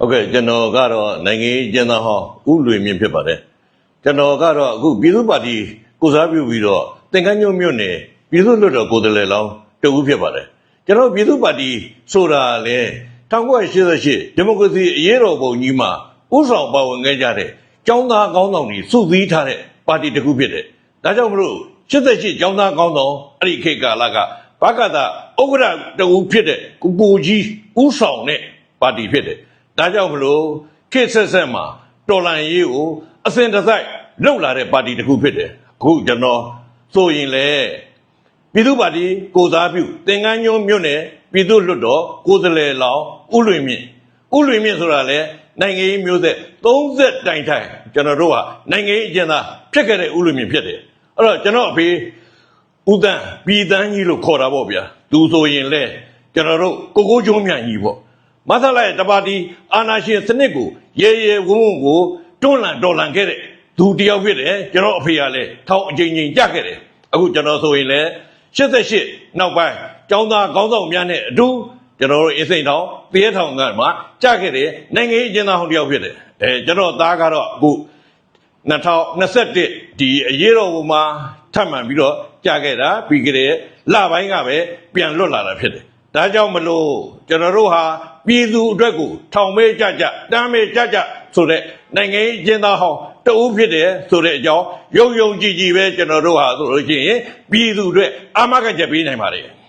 ဟုတ်ကဲ့ကျွန်တော်ကတော့နိုင်ငံရေးကျင်းသားဟောင်းဦးလွေမြင့်ဖြစ်ပါတယ်ကျွန်တော်ကတော့အခုပြည်သူ့ပါတီကိုစားပြုပြီးတော့သင်္ကန်းညွန့်မြို့နယ်ပြည်သူ့လွှတ်တော်ကိုယ်စားလှယ်လောင်းတဦးဖြစ်ပါတယ်ကျွန်တော်ပြည်သူ့ပါတီဆိုတာလေ1988ဒီမိုကရေစီအရေးတော်ပုံကြီးမှာဥဆောင်ပါဝင်ခဲ့ကြတဲ့ចောင်းသားကောင်းဆောင်တွေစုစည်းထားတဲ့ပါတီတစ်ခုဖြစ်တယ်ဒါကြောင့်မလို့88ចောင်းသားကောင်းဆောင်အဲ့ဒီခေတ်ကာလကဘကသာဥက္ကဋ္ဌတဦးဖြစ်တဲ့ကိုကိုကြီးဥဆောင်တဲ့ပါတီဖြစ်တယ် ဒါကြောင့်မလို့ခေတ်ဆက်ဆက်မှာတော်လန်ရေးကိုအစဉ်တစိုက်လှုပ်လာတဲ့ပါတီတစ်ခုဖြစ်တယ်အခုကျွန်တော်ဆိုရင်လေပြည်သူ့ပါတီကိုစားပြုသင်္ကန်းညွန်းမြို့နယ်ပြည်သူ့လွှတ်တော်ကိုယ်စားလှယ်လောင်းဥလွင်မြင့်ဥလွင်မြင့်ဆိုတာလေနိုင်ငံရေးမျိုးဆက်30တိုင်တိုင်ကျွန်တော်တို့ကနိုင်ငံရေးအကျဉ်းသားဖြစ်ခဲ့တဲ့ဥလွင်မြင့်ဖြစ်တယ်အဲ့တော့ကျွန်တော်အဖေဦးတန်းပြည်တန်းကြီးလို့ခေါ်တာပေါ့ဗျာသူဆိုရင်လေကျွန်တော်တို့ကိုကိုကျုံးမြန်ကြီးပေါ့ မဆလာရဲ့တပါတီအာနာရှင်စနစ်ကိုရေရေဝုန်းဝုန်းကိုတွန်းလှန်တော်လှန်ခဲ့တဲ့သူတယောက်ဖြစ်တယ်ကျွန်တော်အဖေကလည်းထောင်အချိန်ချင်းကြခဲ့တယ်အခုကျွန်တော်ဆိုရင်လေ88နောက်ပိုင်းចောင်းသားကောင်းဆောင်များနဲ့အတူကျွန်တော်တို့အစိမ့်ထောင်တရေထောင်ကမှကြခဲ့တယ်နိုင်ငံရေးအကျဉ်းသားဟောင်းတယောက်ဖြစ်တယ်အဲကျွန်တော်သားကတော့အခု2021ဒီအရေးတော်ပုံမှာထပ်မံပြီးတော့ကြာခဲ့တာပြီးကြတဲ့လပိုင်းကပဲပြန်လွတ်လာတာဖြစ်တယ်။ ဒါကြောင့်မလို့ကျွန်တော်တို့ဟာပြည်သူအတွက်ကိုထောင်မဲကြကြတမ်းမဲကြကြဆိုတဲ့နိုင်ငံရေးအကျဉ်းသားဟောင်းတဦးဖြစ်တယ်ဆိုတဲ့အကြောင်းယုံယုံကြည်ကြည်ပဲကျွန်တော်တို့ဟာဆိုလို့ရှိရင်ပြည်သူအတွက်အာမခံချက်ပေးနိုင်ပါတယ်။